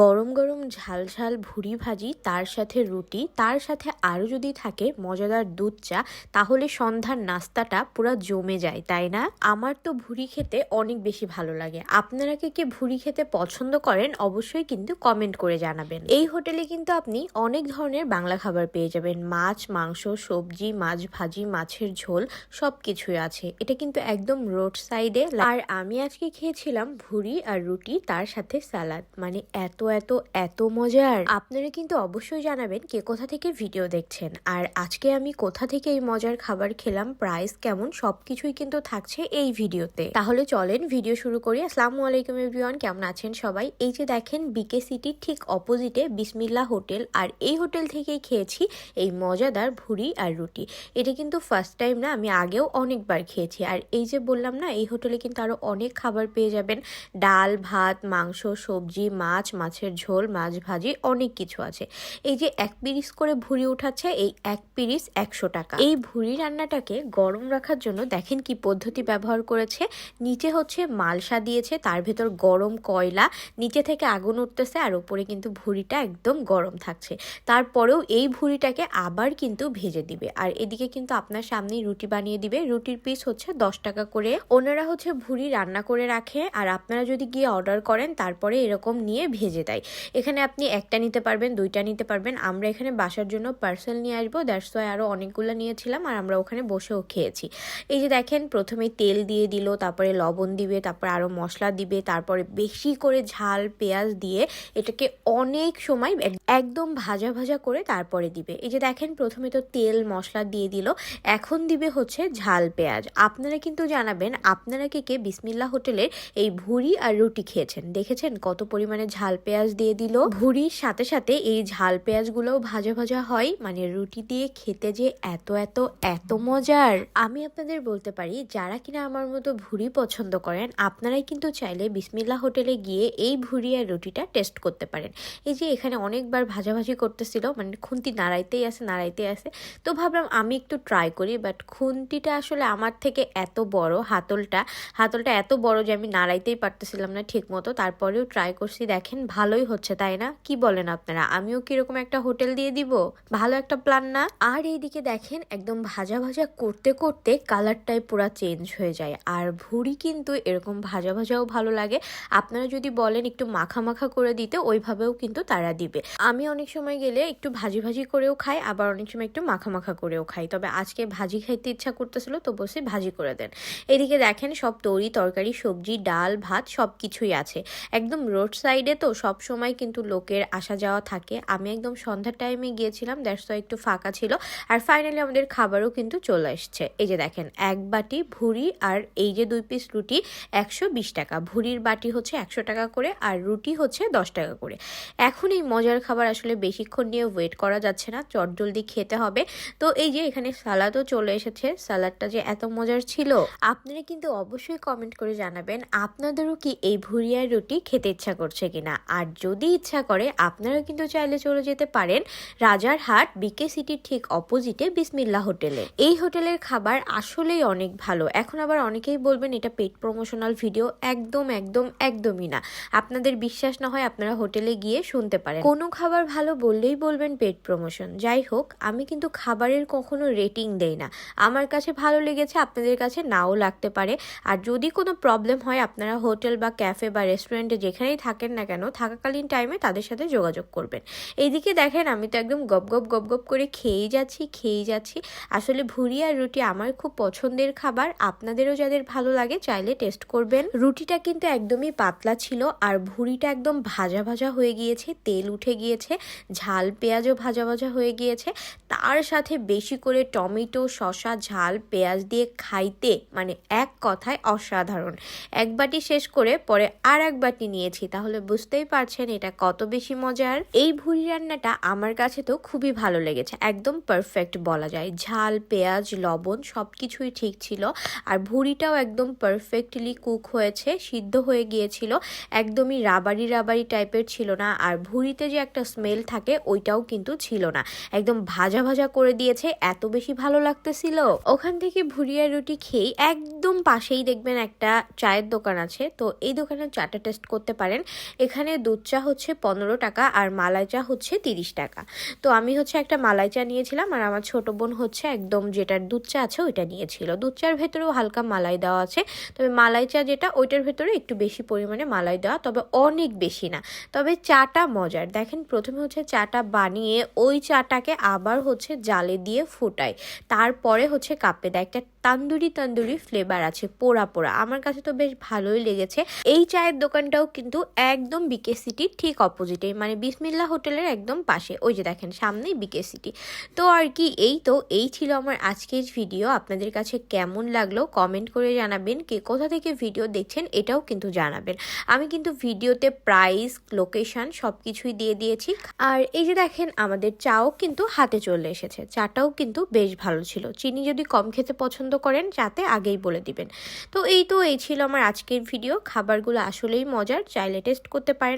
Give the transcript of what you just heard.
গরম গরম ঝাল ঝাল ভুড়ি ভাজি, তার সাথে রুটি, তার সাথে আরও যদি থাকে মজাদার দুধ চা, তাহলে সন্ধ্যার নাস্তাটা পুরো জমে যায়, তাই না? আমার তো ভুড়ি খেতে অনেক বেশি ভালো লাগে। আপনারা কে কে ভুড়ি খেতে পছন্দ করেন, অবশ্যই কিন্তু কমেন্ট করে জানাবেন। এই হোটেলে কিন্তু আপনি অনেক ধরনের বাংলা খাবার পেয়ে যাবেন। মাছ, মাংস, সবজি, মাছ ভাজি, মাছের ঝোল সব কিছুই আছে। এটা কিন্তু একদম রোড সাইডে আর আমি আজকে খেয়েছিলাম ভুড়ি আর রুটি, তার সাথে সালাদ। মানে এত এত এত মজার। আপনারা কিন্তু অবশ্যই জানাবেন কে কোথা থেকে ভিডিও দেখছেন। আর আজকে আমি কোথা থেকে এই মজার খাবার খেলাম প্রাইস কেমন, সবকিছুই কিন্তু থাকছে এই ভিডিওতে। তাহলে চলেন ভিডিও শুরু করি। আসসালামু আলাইকুম এভরিওয়ান কেমন আছেন সবাই? এই যে দেখেন বিকে সিটির ঠিক অপোজিটে বিসমিল্লা হোটেল, আর এই হোটেল থেকেই খেয়েছি এই মজাদার ভুড়ি আর রুটি। এটা কিন্তু ফার্স্ট টাইম না, আমি আগেও অনেকবার খেয়েছি। আর এই যে বললাম না, এই হোটেলে কিন্তু আরও অনেক খাবার পেয়ে যাবেন। ডাল, ভাত, মাংস, সবজি, মাছ মাছ মাছের ঝোল, মাছ ভাজি, অনেক কিছু আছে। এই যে এক পিরিস করে ভুড়ি উঠাচ্ছে, এই এক পিরিস একশো টাকা। এই ভুড়ি রান্নাটাকে গরম রাখার জন্য দেখেন কি পদ্ধতি ব্যবহার করেছে। নিচে হচ্ছে মালসা দিয়েছে, তার ভেতর গরম কয়লা, নিচে থেকে আগুন উঠতেছে আর উপরে কিন্তু ভুড়িটা একদম গরম থাকছে। তারপরেও এই ভুড়িটাকে আবার কিন্তু ভেজে দিবে। আর এদিকে কিন্তু আপনার সামনেই রুটি বানিয়ে দিবে। রুটির পিস হচ্ছে দশ টাকা করে। ওনারা হচ্ছে ভুড়ি রান্না করে রাখে। আর আপনারা যদি গিয়ে অর্ডার করেন, তারপরে এরকম নিয়ে ভেজে দেয় এখানে আপনি একটা নিতে পারবেন, দুইটা নিতে পারবেন। আমরা এখানে বাসার জন্য পার্সেল নিয়ে আসব। দ্যাটস ওয়াই আরও অনেকগুলো নিয়েছিলাম আর আমরা ওখানে বসেও খেয়েছি। এই যে দেখেন, প্রথমে তেল দিয়ে দিল, তারপরে লবণ দিবে, তারপরে আরও মশলা দিবে, তারপরে বেশি করে ঝাল, পেঁয়াজ দিয়ে এটাকে অনেক সময় একদম ভাজা ভাজা করে তারপরে দিবে। এই যে দেখেন, প্রথমে তো তেল, মশলা দিয়ে দিল, এখন দিবে হচ্ছে ঝাল, পেঁয়াজ। আপনারা কিন্তু জানাবেন, আপনারা কে কে বিসমিল্লা হোটেলের এই ভুড়ি আর রুটি খেয়েছেন? দেখেছেন কত পরিমাণে ঝাল পেঁয়াজ দিয়ে দিল। ভুড়ির সাথে সাথে এই ঝাল পেঁয়াজগুলোও ভাজা ভাজা হয়। মানে রুটি দিয়ে খেতে যে এত এত এত মজার। আমি আপনাদের বলতে পারি, যারা কিনা আমার মতো ভুড়ি পছন্দ করেন, আপনারাই কিন্তু চাইলে বিসমিল্লা হোটেলে গিয়ে এই ভুড়ি আর রুটিটা টেস্ট করতে পারেন। এই যে এখানে অনেকবার ভাজাভাজি করতেছিল মানে খুন্তি নাড়াইতেই আছে নাড়াইতেই আছে। তো ভাবলাম আমি একটু ট্রাই করি বাট খুন্তিটা আসলে আমার থেকে এত বড় হাতলটা হাতলটা এত বড় যে আমি নাড়াইতেই পারতেছিলাম না ঠিক মতো তারপরেও ট্রাই করছি, দেখেন ভালোই হচ্ছে, তাই না? কি বলেন আপনারা? আমিও কীরকম একটা হোটেল দিয়ে দিব? ভালো একটা প্ল্যান না? আর এইদিকে দেখেন, একদম ভাজা ভাজা করতে করতে কালারটাই পুরা চেঞ্জ হয়ে যায়। আর ভুড়ি কিন্তু এরকম ভাজা ভাজাও ভালো লাগে। আপনারা যদি বলেন একটু মাখা মাখা করে দিতে, ওইভাবেও কিন্তু তারা দিবে। আমি অনেক সময় গেলে একটু ভাজি ভাজি করেও খাই, আবার অনেক সময় একটু মাখা মাখা করেও খাই। তবে আজকে ভাজি খাইতে ইচ্ছা করতেছিল, তো বসে ভাজি করে দেন। এদিকে দেখেন সব তরি, তরকারি, সবজি, ডাল, ভাত সব কিছুই আছে। একদম রোড সাইডে তো সব সময় কিন্তু লোকের আসা যাওয়া থাকে। আমি একদম সন্ধ্যার টাইমে গিয়েছিলাম দ্যাটস একটু ফাঁকা ছিল। আর ফাইনালি আমাদের খাবারও কিন্তু চলে এসছে। এই যে দেখেন, এক বাটি ভুড়ি আর এই যে দুই পিস রুটি, একশো বিশ টাকা। ভুড়ির বাটি হচ্ছে একশো টাকা করে আর রুটি হচ্ছে দশ টাকা করে। এখন এই মজার খাবার আসলে বেশিক্ষণ নিয়ে ওয়েট করা যাচ্ছে না চট জলদি খেতে হবে। তো এই যে এখানে সালাদও চলে এসেছে, সালাদটা যে এত মজার ছিল, আপনারা কিন্তু অবশ্যই কমেন্ট করে জানাবেন, আপনাদেরও কি এই ভুরিয়ার রুটি খেতে ইচ্ছা করছে কিনা? আর যদি ইচ্ছা করে আপনারা কিন্তু চাইলে চলে যেতে পারেন রাজারহাট বিকে সিটির ঠিক অপোজিটে বিসমিল্লা হোটেলে। এই হোটেলের খাবার আসলেই অনেক ভালো। এখন আবার অনেকেই বলবেন এটা পেট প্রমোশনাল ভিডিও একদম একদম, একদমই না। আপনাদের বিশ্বাস না হয় আপনারা হোটেলে গিয়ে শুনতে পারেন। কোনো খাবার ভালো বললেই বলবেন পেট প্রমোশন যাই হোক, আমি কিন্তু খাবারের কখনো রেটিং দেই না। আমার কাছে ভালো লেগেছে, আপনাদের কাছে নাও লাগতে পারে। আর যদি কোনো প্রবলেম হয়, আপনারা হোটেল বা ক্যাফে বা রেস্টুরেন্টে যেখানেই থাকেন না কেন থাকাকালীন টাইমে তাদের সাথে যোগাযোগ করবেন। এইদিকে দেখেন, আমি তো একদম গপ গপ গপ গপ করে খেয়েই যাচ্ছি খেয়েই যাচ্ছি। আসলে ভুড়ি আর রুটি আমার খুব পছন্দের খাবার। আপনাদেরও যাদের ভালো লাগে চাইলে টেস্ট করবেন। রুটিটা কিন্তু একদমই পাতলা ছিল আর ভুড়িটা একদম ভাজা ভাজা হয়ে গিয়েছে, তেল উঠে গিয়েছে, ঝাল পেঁয়াজও ভাজা ভাজা হয়ে গিয়েছে। তার সাথে বেশি করে টমেটো, শসা, ঝাল, পেঁয়াজ দিয়ে খাইতে মানে এক কথায় অসাধারণ। এক বাটি শেষ করে পরে আর এক বাটি নিয়েছি, তাহলে বুঝতেই পারছেন, এটা কত বেশি মজার? এই ভুড়ি রান্নাটা আমার কাছে তো খুবই ভালো লেগেছে, একদম পারফেক্ট বলা যায়। ঝাল, পেঁয়াজ, লবণ সব কিছুই ঠিক ছিল, আর ভুড়িটাও একদম পারফেক্টলি কুক হয়েছে, সিদ্ধ হয়ে গিয়েছিল, একদমই রাবারি রাবারি টাইপের ছিল না, আর ভুড়িতে যে একটা স্মেল থাকে, ওইটাও কিন্তু ছিল না। একদম ভাজা ভাজা করে দিয়েছে, এত বেশি ভালো লাগতেছিল। ওখান থেকে ভুড়িয়া রুটি খেয়ে একদম পাশেই দেখবেন একটা চায়ের দোকান আছে, তো এই দোকানের চাটা টেস্ট করতে পারেন। এখানে দুধ চা হচ্ছে পনেরো টাকা আর মালাই চা হচ্ছে তিরিশ টাকা। তো আমি হচ্ছে একটা মালাই চা নিয়েছিলাম আর আমার ছোট বোন হচ্ছে একদম যেটার দুধ চা আছে ওইটা নিয়েছিল। দুধ চার ভেতরেও হালকা মালাই দেওয়া আছে। তবে মালাই চা যেটা, ওইটার ভেতরে একটু বেশি পরিমাণে মালাই দেওয়া, তবে অনেক বেশি না। তবে চাটা মজার। দেখেন প্রথমে হচ্ছে চাটা বানিয়ে ওই চাটাকে আবার হচ্ছে জালে দিয়ে ফুটায় তারপরে হচ্ছে কাপে দেয়। একটা তান্দুরি তান্দুরি ফ্লেভার আছে, পোড়া পোড়া। আমার কাছে তো বেশ ভালোই লেগেছে। এই চায়ের দোকানটাও কিন্তু একদম বিকে সিটির ঠিক অপোজিটে মানে বিসমিল্লা হোটেলের একদম পাশে। ওই যে দেখেন, সামনেই বিকে সিটি তো আর কি, এই তো, এই ছিল আমার আজকের ভিডিও আপনাদের কাছে কেমন লাগল কমেন্ট করে জানাবেন। কে কোথা থেকে ভিডিও দেখছেন এটাও কিন্তু জানাবেন। আমি কিন্তু ভিডিওতে প্রাইস লোকেশান সব কিছুই দিয়ে দিয়েছি। আর এই যে দেখেন, আমাদের চাও কিন্তু হাতে চলে এসেছে। চাটাও কিন্তু বেশ ভালো ছিল। চিনি যদি কম খেতে পছন্দ করেন, চাতে আগেই বলে দিবেন। তো এই তো, এই ছিল আমার আজকের ভিডিও খাবারগুলো আসলেই মজার। চাইলে টেস্ট করতে পারেন।